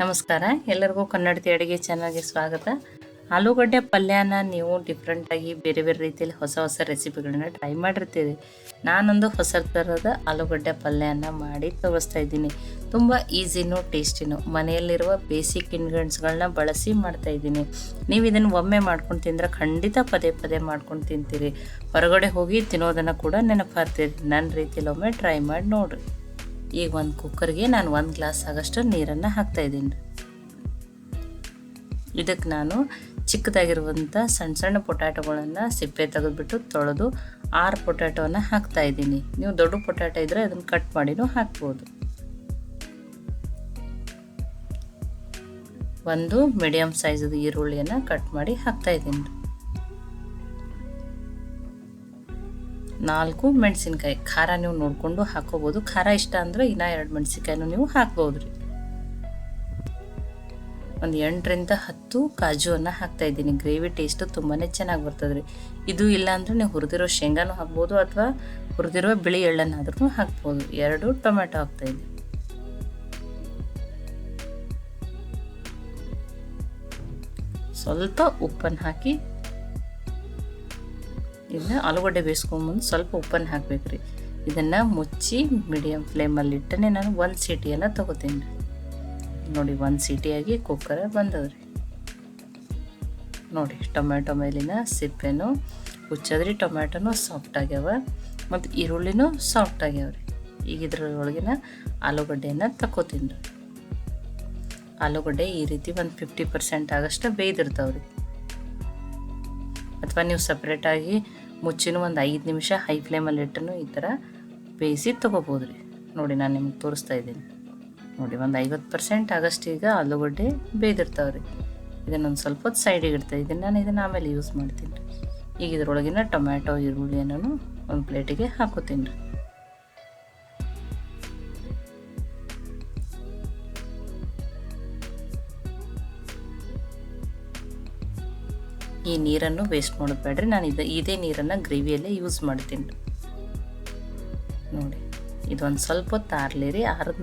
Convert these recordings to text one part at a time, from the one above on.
ನಮಸ್ಕಾರ. ಎಲ್ಲರಿಗೂ ಕನ್ನಡತಿ ಅಡುಗೆ ಚಾನಲ್ಗೆ ಸ್ವಾಗತ. ಆಲೂಗಡ್ಡೆ ಪಲ್ಯನ ನೀವು ಡಿಫ್ರೆಂಟಾಗಿ ಬೇರೆ ಬೇರೆ ರೀತಿಯಲ್ಲಿ ಹೊಸ ಹೊಸ ರೆಸಿಪಿಗಳನ್ನ ಟ್ರೈ ಮಾಡಿರ್ತೀವಿ ನಾನೊಂದು ಹೊಸ ಥರದ ಆಲೂಗಡ್ಡೆ ಪಲ್ಯನ ಮಾಡಿ ತೋರಿಸ್ತಾ ಇದ್ದೀನಿ. ತುಂಬ ಈಸಿನೂ ಟೇಸ್ಟಿನೂ ಮನೆಯಲ್ಲಿರುವ ಬೇಸಿಕ್ ಇಂಗ್ರೀಡಿಯೆಂಟ್ಸ್ಗಳನ್ನ ಬಳಸಿ ಮಾಡ್ತಾ ಇದ್ದೀನಿ. ನೀವು ಇದನ್ನು ಒಮ್ಮೆ ಮಾಡ್ಕೊಂಡು ತಿಂದರೆ ಖಂಡಿತ ಪದೇ ಪದೇ ಮಾಡ್ಕೊಂಡು ತಿಂತೀರಿ. ಹೊರಗಡೆ ಹೋಗಿ ತಿನ್ನೋದನ್ನು ಕೂಡ ನೆನಪಾಗ್ತೀರಿ ನನ್ನ ರೀತಿಯಲ್ಲಿ ಒಮ್ಮೆ ಟ್ರೈ ಮಾಡಿ ನೋಡಿರಿ. ಈಗ ಒಂದು ಕುಕ್ಕರ್ಗೆ ನಾನು ಒಂದು ಗ್ಲಾಸ್ ಆಗಷ್ಟು ನೀರನ್ನು ಹಾಕ್ತಾ ಇದ್ದೀನಿ. ಇದಕ್ಕೆ ನಾನು ಚಿಕ್ಕದಾಗಿರುವಂಥ ಸಣ್ಣ ಸಣ್ಣ ಪೊಟ್ಯಾಟೊಗಳನ್ನು ಸಿಪ್ಪೆ ತೆಗೆದುಬಿಟ್ಟು ತೊಳೆದು ಆರು ಪೊಟ್ಯಾಟೋವನ್ನು ಹಾಕ್ತಾ ಇದ್ದೀನಿ. ನೀವು ದೊಡ್ಡ ಪೊಟ್ಯಾಟೊ ಇದ್ದರೆ ಅದನ್ನು ಕಟ್ ಮಾಡಿನೂ ಹಾಕ್ಬೋದು. ಒಂದು ಮೀಡಿಯಮ್ ಸೈಜದ ಈರುಳ್ಳಿಯನ್ನು ಕಟ್ ಮಾಡಿ ಹಾಕ್ತಾ ಇದ್ದೀನಿ. ನಾಲ್ಕು ಮೆಣಸಿನ್ಕಾಯಿ. ಖಾರ ನೀವು ನೋಡಿಕೊಂಡು ಹಾಕೋಬೋದು. ಖಾರ ಇಷ್ಟ ಅಂದರೆ ಇನ್ನೂ ಎರಡು ಮೆಣಸಿನ್ಕಾಯಿನೂ ನೀವು ಹಾಕ್ಬೋದು ರೀ. ಒಂದು ಎಂಟರಿಂದ ಹತ್ತು ಕಾಜುವನ್ನು ಹಾಕ್ತಾ ಇದ್ದೀನಿ. ಗ್ರೇವಿ ಟೇಸ್ಟು ತುಂಬಾ ಚೆನ್ನಾಗಿ ಬರ್ತದೆ ರೀ ಇದು ಇಲ್ಲ ಅಂದರೆ ನೀವು ಹುರಿದಿರೋ ಶೇಂಗಾನು ಹಾಕ್ಬೋದು ಅಥವಾ ಹುರಿದಿರೋ ಬಿಳಿ ಎಳ್ಳನ್ನಾದ್ರೂ ಹಾಕ್ಬೋದು. ಎರಡು ಟೊಮೆಟೊ ಹಾಕ್ತಾ ಇದ್ದೀನಿ. ಸ್ವಲ್ಪ ಉಪ್ಪನ್ನು ಹಾಕಿ ಇದನ್ನ ಆಲೂಗಡ್ಡೆ ಬೇಯಿಸ್ಕೊಂಬಂದು ಸ್ವಲ್ಪ ಉಪ್ಪನ್ನು ಹಾಕ್ಬೇಕು ರೀ ಇದನ್ನು ಮುಚ್ಚಿ ಮೀಡಿಯಮ್ ಫ್ಲೇಮಲ್ಲಿ ಇಟ್ಟನೆ ನಾನು ಒಂದು ಸೀಟಿಯನ್ನು ತೊಗೋತೀನಿ ರೀ. ನೋಡಿ, ಒಂದು ಸೀಟಿಯಾಗಿ ಕುಕ್ಕರ್ ರೀ ನೋಡಿ, ಟೊಮ್ಯಾಟೊ ಮೇಲಿನ ಸಿಪ್ಪೆನೂ ಹುಚ್ಚದ್ರಿ, ಟೊಮ್ಯಾಟೊನೂ ಸಾಫ್ಟ್ ಆಗ್ಯಾವ ಮತ್ತು ಈರುಳ್ಳಿನೂ ಸಾಫ್ಟ್ ಆಗ್ಯಾವ ರೀ ಈಗ ಇದ್ರೊಳಗಿನ ಆಲೂಗಡ್ಡೆಯನ್ನು ತಗೋತೀನಿ ರೀ. ಆಲೂಗಡ್ಡೆ ಈ ರೀತಿ ಒಂದು ಫಿಫ್ಟಿ ಪರ್ಸೆಂಟ್ ಆಗಷ್ಟು ಬೇಯ್ದಿರ್ತಾವ್ರಿ. ಅಥವಾ ನೀವು ಸಪ್ರೇಟಾಗಿ ಮುಚ್ಚಿನೂ ಒಂದು ಐದು ನಿಮಿಷ ಹೈ ಫ್ಲೇಮಲ್ಲಿ ಇಟ್ಟನು, ಈ ಥರ ಬೇಯಿಸಿ ತೊಗೋಬೋದು ರೀ ನೋಡಿ ನಾನು ನಿಮ್ಗೆ ತೋರಿಸ್ತಾ ಇದ್ದೀನಿ. ನೋಡಿ ಒಂದು ಐವತ್ತು ಪರ್ಸೆಂಟ್ ಆಗಷ್ಟು ಈಗ ಆಲೂಗಡ್ಡೆ ಬೇಯ್ದಿರ್ತಾವೆ ರೀ ಇದನ್ನೊಂದು ಸ್ವಲ್ಪ ಹೊತ್ತು ಸೈಡಿಗೆ ಇಡ್ತಾ ಇದ್ದೀನಿ. ನಾನು ಇದನ್ನು ಆಮೇಲೆ ಯೂಸ್ ಮಾಡ್ತೀನಿ. ರೀ ಈಗ ಇದ್ರೊಳಗಿನ ಟೊಮ್ಯಾಟೊ ಈರುಳ್ಳಿಯನ್ನು ಒಂದು ಪ್ಲೇಟಿಗೆ ಹಾಕೋತೀನಿ. ರೀ ಈ ನೀರನ್ನು ವೇಸ್ಟ್ ಮಾಡಬೇಡ್ರಿ ಬೇಡ್ರಿ. ನಾನು ಇದು ಇದೇ ನೀರನ್ನು ಗ್ರೇವಿಯಲ್ಲೇ ಯೂಸ್ ಮಾಡ್ತೀನಿ. ನೋಡಿ, ಇದೊಂದು ಸ್ವಲ್ಪ ಹೊತ್ತು ಆರ್ಲಿ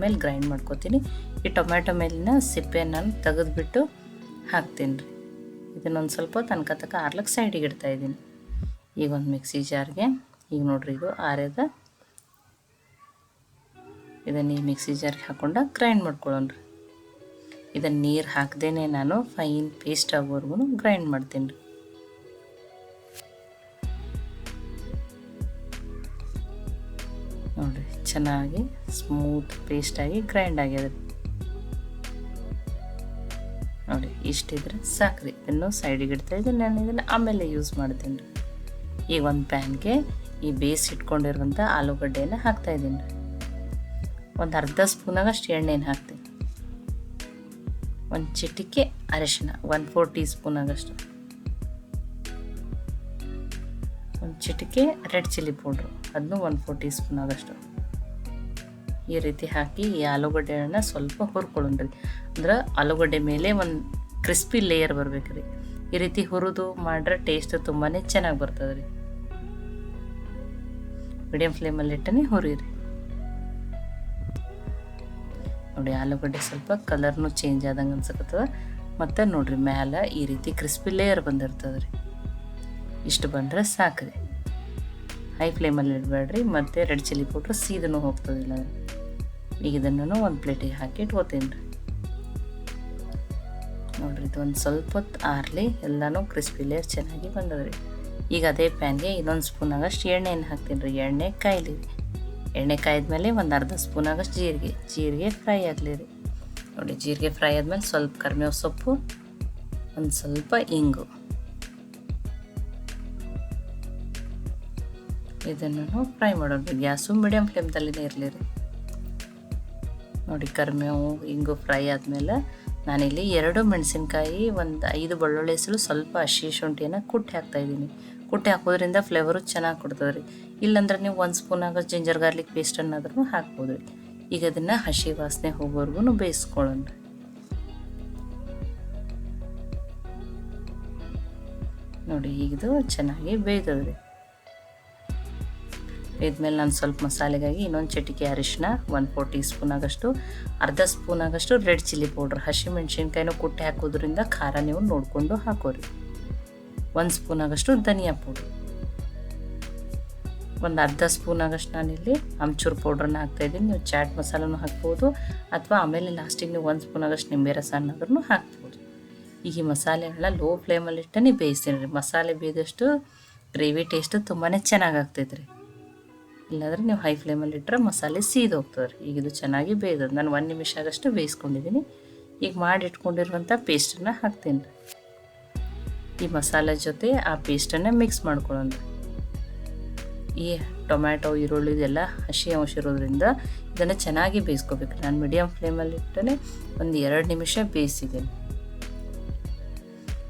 ಮೇಲೆ ಗ್ರೈಂಡ್ ಮಾಡ್ಕೋತೀನಿ. ಈ ಟೊಮ್ಯಾಟೊ ಮೇಲಿನ ಸಿಪ್ಪೆಯನ್ನು ತೆಗೆದುಬಿಟ್ಟು ಹಾಕ್ತೀನಿ ರೀ. ಇದನ್ನೊಂದು ಸ್ವಲ್ಪ ತನಕ ತನಕ ಆರ್ಲಕ್ಕೆ ಸೈಡಿಗೆ ಇಡ್ತಾ ಇದ್ದೀನಿ. ಈಗ ಒಂದು ಮಿಕ್ಸಿ ಜಾರ್ಗೆ ಈಗ ನೋಡ್ರಿ ಇದು ಆರ್ಯದ. ಇದನ್ನು ಈ ಮಿಕ್ಸಿ ಜಾರ್ಗೆ ಹಾಕ್ಕೊಂಡು ಗ್ರೈಂಡ್ ಮಾಡ್ಕೊಳ್ಳೋಣ ರೀ. ಇದನ್ನು ನೀರು ಹಾಕ್ದೇ ನಾನು ಫೈನ್ ಪೇಸ್ಟ್ ಆಗೋವರೆಗೂ ಗ್ರೈಂಡ್ ಮಾಡ್ತೀನಿ ರೀ. ನೋಡಿರಿ ಚೆನ್ನಾಗಿ ಸ್ಮೂತ್ ಪೇಸ್ಟಾಗಿ ಗ್ರೈಂಡ್ ಆಗಿದೆ ನೋಡಿ, ಇಷ್ಟಿದ್ರೆ ಸಾಕ್ರಿ. ಇನ್ನು ಸೈಡಿಗೆ ಇಡ್ತಾ ಇದ್ದೀನಿ ನಾನು ಇದನ್ನು, ಆಮೇಲೆ ಯೂಸ್ ಮಾಡ್ತೀನಿ. ರೀ ಈಗ ಒಂದು ಪ್ಯಾನ್ಗೆ ಈ ಬೇಸ್ ಇಟ್ಕೊಂಡಿರುವಂಥ ಆಲೂಗಡ್ಡೆಯನ್ನು ಹಾಕ್ತಾ ಇದ್ದೀನಿ. ರೀ ಒಂದು ಅರ್ಧ ಸ್ಪೂನಾಗಷ್ಟು ಎಣ್ಣೆನ ಹಾಕ್ತೀನಿ. ಒಂದು ಚಿಟಿಕೆ ಅರಿಶಿನ ಒನ್ ಫೋರ್ ಟೀ ಸ್ಪೂನಾಗಷ್ಟು ಚಿಟಿಕೆ, ರೆಡ್ ಚಿಲ್ಲಿ ಪೌಡ್ರು. ಅದನ್ನು ಒನ್ ಫೋರ್ ಟೀ ಸ್ಪೂನ್ ಆದಷ್ಟು. ಈ ರೀತಿ ಹಾಕಿ ಈ ಆಲೂಗಡ್ಡೆನ ಸ್ವಲ್ಪ ಹುರ್ಕೊಳ್ಳೋಣ್ರಿ. ಅಂದ್ರೆ ಆಲೂಗಡ್ಡೆ ಮೇಲೆ ಒಂದು ಕ್ರಿಸ್ಪಿ ಲೇಯರ್ ಬರ್ಬೇಕು ರೀ ಈ ರೀತಿ ಹುರಿದು ಮಾಡ್ರೆ ಟೇಸ್ಟ್ ತುಂಬಾ ಚೆನ್ನಾಗಿ ಬರ್ತದೆ ರೀ ಮೀಡಿಯಂ ಫ್ಲೇಮಲ್ಲಿ ಇಟ್ಟನೆ ಹುರಿರಿ. ನೋಡಿ, ಆಲೂಗಡ್ಡೆ ಸ್ವಲ್ಪ ಕಲರ್ನು ಚೇಂಜ್ ಆದಂಗೆ ಅನ್ಸಕತ್ತದ. ಮತ್ತು ನೋಡ್ರಿ, ಮ್ಯಾಲ ಈ ರೀತಿ ಕ್ರಿಸ್ಪಿ ಲೇಯರ್ ಬಂದಿರ್ತದೆ ರೀ ಇಷ್ಟು ಬಂದರೆ ಸಾಕ್ರಿ. ಹೈ ಫ್ಲೇಮಲ್ಲಿ ಇಡಬೇಡ್ರಿ, ಮತ್ತು ರೆಡ್ ಚಿಲ್ಲಿ ಪೌಡ್ರ್ ಸೀದನು ಹೋಗ್ತದಿಲ್ಲ ಈಗ ಇದನ್ನು ಒಂದು ಪ್ಲೇಟಿಗೆ ಹಾಕಿ ಇಟ್ಕೋತೀನಿ ರೀ. ನೋಡಿರಿ, ಇದು ಒಂದು ಸ್ವಲ್ಪ ಹೊತ್ತು ಆರಲಿ, ಎಲ್ಲನೂ ಕ್ರಿಸ್ಪಿ ಲೇಯರ್ ಚೆನ್ನಾಗಿ ಬಂದದ್ರಿ ಈಗ ಅದೇ ಪ್ಯಾನ್ಗೆ ಇನ್ನೊಂದು ಸ್ಪೂನ್ ಆಗಷ್ಟು ಎಣ್ಣೆಯನ್ನು ಹಾಕ್ತೀನಿ ರೀ. ಎಣ್ಣೆ ಕಾಯ್ಲಿ ಎಣ್ಣೆ ಕಾಯ್ದ್ಮೇಲೆ ಒಂದು ಅರ್ಧ ಸ್ಪೂನ್ ಆಗಷ್ಟು ಜೀರಿಗೆ ಜೀರಿಗೆ ಫ್ರೈ ಆಗಲಿ ರೀ. ನೋಡಿ, ಜೀರಿಗೆ ಫ್ರೈ ಆದಮೇಲೆ ಸ್ವಲ್ಪ ಕರಿಮೇವು ಸೊಪ್ಪು, ಒಂದು ಸ್ವಲ್ಪ ಇಂಗು. ಇದನ್ನು ಫ್ರೈ ಮಾಡೋಣ ಗ್ಯಾಸು ಮೀಡಿಯಮ್ ಫ್ಲೇಮ್ದಲ್ಲಿನೇ ಇರಲಿ ರೀ ನೋಡಿ ಕರ್ಮೇವು ಹಿಂಗು ಫ್ರೈ ಆದಮೇಲೆ ನಾನಿಲ್ಲಿ ಎರಡು ಮೆಣಸಿನ್ಕಾಯಿ, ಒಂದು ಐದು ಬೆಳ್ಳುಳ್ಳಿ ಹೆಸರು, ಸ್ವಲ್ಪ ಹಸಿ ಶುಂಠಿಯನ್ನು ಕುಟ್ಟಿ ಹಾಕ್ತಾಯಿದ್ದೀನಿ ಕುಟ್ಟಿ ಹಾಕೋದ್ರಿಂದ ಫ್ಲೇವರು ಚೆನ್ನಾಗಿ ಕೊಡ್ತದೆ ರೀ ಇಲ್ಲಾಂದ್ರೆ ನೀವು ಒಂದು ಸ್ಪೂನ್ ಆಗೋ ಜಿಂಜರ್ ಗಾರ್ಲಿಕ್ ಪೇಸ್ಟನ್ನಾದ್ರೂ ಹಾಕ್ಬೋದು. ರೀ ಈಗ ಅದನ್ನು ಹಸಿ ವಾಸನೆ ಹೋಗೋವರೆಗೂ ಬೇಯಿಸ್ಕೊಳ್ಳೋಣ. ನೋಡಿ, ಈಗ ಇದು ಚೆನ್ನಾಗಿ ಬೇಯ್ತದೆ ರೀ ಇದ್ಮೇಲೆ ನಾನು ಸ್ವಲ್ಪ ಮಸಾಲೆಗಾಗಿ ಇನ್ನೊಂದು ಚಟಿಕೆ ಅರಿಶಿನ ಒನ್ ಫೋರ್ ಟೀ ಸ್ಪೂನ್ ಆಗಷ್ಟು, ಅರ್ಧ ಸ್ಪೂನ್ ಆಗಷ್ಟು ರೆಡ್ ಚಿಲ್ಲಿ ಪೌಡ್ರ್ ಹಸಿಮೆಣ್ಸಿನ್ಕಾಯಿನೂ ಕುಟ್ಟಿ ಹಾಕೋದ್ರಿಂದ ಖಾರ ನೀವು ನೋಡಿಕೊಂಡು ಹಾಕೋರಿ. ಒಂದು ಸ್ಪೂನ್ ಆಗಷ್ಟು ಧನಿಯಾ ಪೌಡ್ರ್. ಒಂದು ಅರ್ಧ ಸ್ಪೂನ್ ಆಗಷ್ಟು ನಾನಿಲ್ಲಿ ಅಮ್ಚೂರು ಪೌಡ್ರನ್ನ ಹಾಕ್ತಾಯಿದ್ದೀನಿ ನೀವು ಚಾಟ್ ಮಸಾಲನೂ ಹಾಕ್ಬೋದು ಅಥವಾ ಆಮೇಲೆ ಲಾಸ್ಟಿಗೆ ನೀವು ಒಂದು ಸ್ಪೂನ್ ಆಗಷ್ಟು ನಿಂಬೆ ರಸನಾದ್ರೂ ಹಾಕ್ಬೋದು. ಈಗ ಈ ಮಸಾಲೆಗಳನ್ನ ಲೋ ಫ್ಲೇಮಲ್ಲಿ ಇಟ್ಟನೆ ಬೇಯಿಸ್ತೀನಿ ರೀ. ಮಸಾಲೆ ಬೇಯ್ದಷ್ಟು ಗ್ರೇವಿ ಟೇಸ್ಟು ತುಂಬಾ ಚೆನ್ನಾಗಿ ಆಗ್ತೈತೆ ರೀ. ಇಲ್ಲಾಂದ್ರೆ ನೀವು ಹೈ ಫ್ಲೇಮಲ್ಲಿ ಇಟ್ಟರೆ ಮಸಾಲೆ ಸೀದೋಗ್ತದೆ ರೀ. ಈಗ ಇದು ಚೆನ್ನಾಗಿ ಬೇಯ್ದದ ನಾನು ಒಂದು ನಿಮಿಷ ಆಗಷ್ಟು ಬೇಯಿಸ್ಕೊಂಡಿದ್ದೀನಿ ಈಗ ಮಾಡಿ ಇಟ್ಕೊಂಡಿರುವಂಥ ಪೇಸ್ಟನ್ನು ಹಾಕ್ತೀನಿ ರೀ. ಈ ಮಸಾಲೆ ಜೊತೆ ಆ ಪೇಸ್ಟನ್ನು ಮಿಕ್ಸ್ ಮಾಡ್ಕೊಳ್ಳೋಣ ಈ ಟೊಮ್ಯಾಟೊ, ಈರುಳ್ಳಿ ಇದೆಲ್ಲ ಹಸಿ ಅಂಶ ಇರೋದ್ರಿಂದ ಇದನ್ನು ಚೆನ್ನಾಗಿ ಬೇಯಿಸ್ಕೋಬೇಕು ನಾನು ಮೀಡಿಯಮ್ ಫ್ಲೇಮಲ್ಲಿ ಇಟ್ಟರೆ ಒಂದು ಎರಡು ನಿಮಿಷ ಬೇಯಿಸಿದ್ದೀನಿ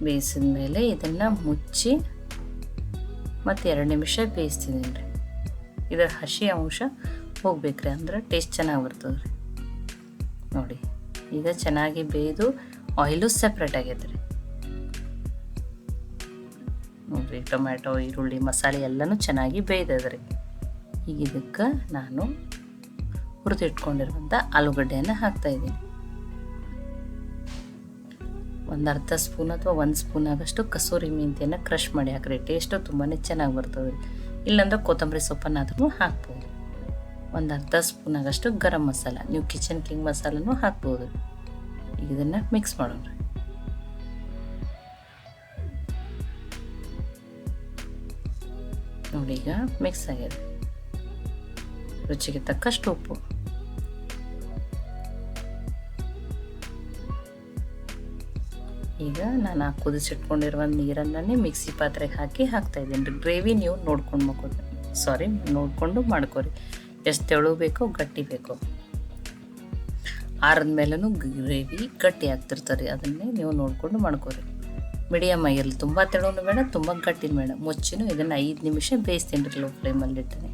ಬೇಯಿಸಿದ ಮೇಲೆ ಇದನ್ನು ಮುಚ್ಚಿ ಮತ್ತು ಎರಡು ನಿಮಿಷ ಬೇಯಿಸ್ತಿದ್ದೀನಿ ರೀ. ಇದರ ಹಸಿ ಅಂಶ ಹೋಗ್ಬೇಕ್ರಿ ಅಂದ್ರೆ ಟೇಸ್ಟ್ ಚೆನ್ನಾಗಿ ಬರ್ತದೆ ನೋಡಿ, ಈಗ ಚೆನ್ನಾಗಿ ಬೇಯ್ದು ಆಯಿಲು ಸಪ್ರೇಟ್ ಆಗೈತೆ ರೀ ನೋಡಿರಿ, ಟೊಮ್ಯಾಟೊ, ಈರುಳ್ಳಿ, ಮಸಾಲೆ ಎಲ್ಲನೂ ಚೆನ್ನಾಗಿ ಬೇಯ್ದದ್ರಿ. ಈಗ ಇದಕ್ಕೆ ನಾನು ಹುರಿದಿಟ್ಕೊಂಡಿರುವಂಥ ಆಲೂಗಡ್ಡೆಯನ್ನು ಹಾಕ್ತಾಯಿದ್ದೀನಿ ಒಂದು ಅರ್ಧ ಸ್ಪೂನ್ ಅಥವಾ ಒಂದು ಸ್ಪೂನ್ ಆಗಷ್ಟು ಕಸೂರಿ ಮೆಂತ್ಯನ ಕ್ರಷ್ ಮಾಡಿ ಹಾಕ್ರಿ. ಟೇಸ್ಟು ತುಂಬಾ ಚೆನ್ನಾಗಿ ಬರ್ತದೆ ಇಲ್ಲಾಂದ್ರೆ ಕೊತ್ತಂಬರಿ ಸೊಪ್ಪನ್ನಾದ್ರೂ ಹಾಕ್ಬೋದು. ಒಂದು ಅರ್ಧ ಸ್ಪೂನ್ ಆಗಷ್ಟು ಗರಂ ಮಸಾಲ, ನೀವು ಕಿಚನ್ ಕಿಂಗ್ ಮಸಾಲನೂ ಹಾಕ್ಬೋದು. ಇದನ್ನು ಮಿಕ್ಸ್ ಮಾಡೋಣ. ನೋಡಿ ಈಗ ಮಿಕ್ಸ್ ಆಗಿದೆ. ರುಚಿಗೆ ತಕ್ಕಷ್ಟು ಉಪ್ಪು. ಈಗ ನಾನು ಆ ನೀರನ್ನೇ ಮಿಕ್ಸಿ ಪಾತ್ರೆಗೆ ಹಾಕಿ ಹಾಕ್ತಾ ಇದ್ದೀನಿ. ರೀ ಗ್ರೇವಿ ನೀವು ನೋಡ್ಕೊಂಡು ಮಕ್ಕೋರಿ ಸಾರಿ ನೋಡಿಕೊಂಡು ಮಾಡ್ಕೊರಿ. ಎಷ್ಟು ತೆಳು ಬೇಕೋ ಗಟ್ಟಿ ಬೇಕೋ. ಆರದ ಮೇಲೂ ಗ್ರೇವಿ ಗಟ್ಟಿ ಆಗ್ತಿರ್ತಾರೆ ಅದನ್ನೇ ನೀವು ನೋಡಿಕೊಂಡು ಮಾಡ್ಕೊರಿ. ಮೀಡಿಯಮ್ ಆಗಿರಲಿ, ತುಂಬ ತೆಳುನು ಬೇಡ, ತುಂಬ ಗಟ್ಟಿನ ಬೇಡ. ಮುಚ್ಚಿನೂ ಇದನ್ನು ಐದು ನಿಮಿಷ ಬೇಯಿಸ್ತೀನಿ ರೀ ಲೋ ಫ್ಲೇಮಲ್ಲಿ ಇಟ್ಟನೆ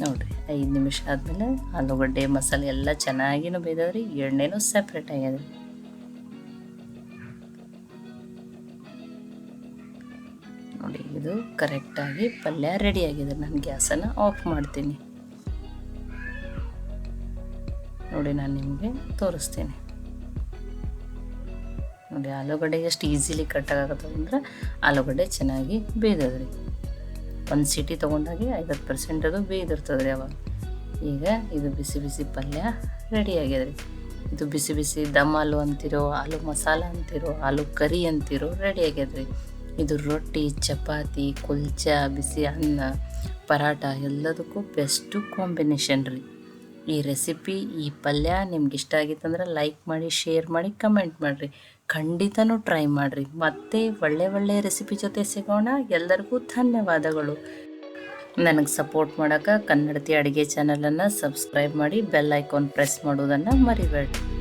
ನೋಡಿರಿ. ಐದು ನಿಮಿಷ ಆದಮೇಲೆ ಆಲೂಗಡ್ಡೆ ಮಸಾಲೆ ಎಲ್ಲ ಚೆನ್ನಾಗಿನೂ ಬೇಯ್ದವ್ರಿ, ಎಣ್ಣೆನೂ ಸಪ್ರೇಟ್ ಆಗ್ಯದ ನೋಡಿ, ಇದು ಕರೆಕ್ಟಾಗಿ ಪಲ್ಯ ರೆಡಿ ಆಗಿದೆ. ನಾನು ಗ್ಯಾಸನ್ನು ಆಫ್ ಮಾಡ್ತೀನಿ. ನೋಡಿ, ನಾನು ನಿಮಗೆ ತೋರಿಸ್ತೀನಿ. ನೋಡಿ, ಆಲೂಗಡ್ಡೆ ಎಷ್ಟು ಈಸಿಲಿ ಕಟ್ಟಾಗತ್ತೆ ಅಂದ್ರೆ ಆಲೂಗಡ್ಡೆ ಚೆನ್ನಾಗಿ ಬೇಯ್ದದ್ರಿ. ಒಂದು ಸಿಟಿ ತೊಗೊಂಡಾಗೆ ಐವತ್ತು ಪರ್ಸೆಂಟ್ ಅದು ಬೇಯ್ದಿರ್ತದೆ ರೀ ಅವಾಗ. ಈಗ ಇದು ಬಿಸಿ ಬಿಸಿ ಪಲ್ಯ ರೆಡಿ ರೀ. ಇದು ಬಿಸಿ ಬಿಸಿ ದಮ್ ಆಲು ಅಂತಿರೋ, ಆಲೂ ಮಸಾಲ ಅಂತಿರೋ, ಆಲೂ ಕರಿ ಅಂತಿರೋ ರೆಡಿ ಆಗ್ಯದ್ರಿ ಇದು ರೊಟ್ಟಿ, ಚಪಾತಿ, ಕುಲ್ಚಾ, ಬಿಸಿ ಅನ್ನ ಪರಾಟ ಎಲ್ಲದಕ್ಕೂ ಬೆಸ್ಟು ಕಾಂಬಿನೇಷನ್ ರೀ. ಈ ರೆಸಿಪಿ ಈ ಪಲ್ಯ ನಿಮ್ಗೆ ಇಷ್ಟ ಆಗಿತ್ತಂದ್ರೆ ಲೈಕ್ ಮಾಡಿ ಶೇರ್ ಮಾಡಿ ಕಮೆಂಟ್ ಮಾಡಿರಿ. ಖಂಡಿತನೂ ಟ್ರೈ ಮಾಡಿರಿ. ಮತ್ತೆ ಒಳ್ಳೆ ಒಳ್ಳೆ ರೆಸಿಪಿ ಜೊತೆ ಸಿಗೋಣ. ಎಲ್ಲರಿಗೂ ಧನ್ಯವಾದಗಳು. ನನಗೆ ಸಪೋರ್ಟ್ ಮಾಡೋಕೆ ಕನ್ನಡತಿ ಅಡುಗೆ ಚಾನಲನ್ನು ಸಬ್ಸ್ಕ್ರೈಬ್ ಮಾಡಿ ಬೆಲ್ ಐಕಾನ್ ಪ್ರೆಸ್ ಮಾಡೋದನ್ನು ಮರಿಬೇಡಿ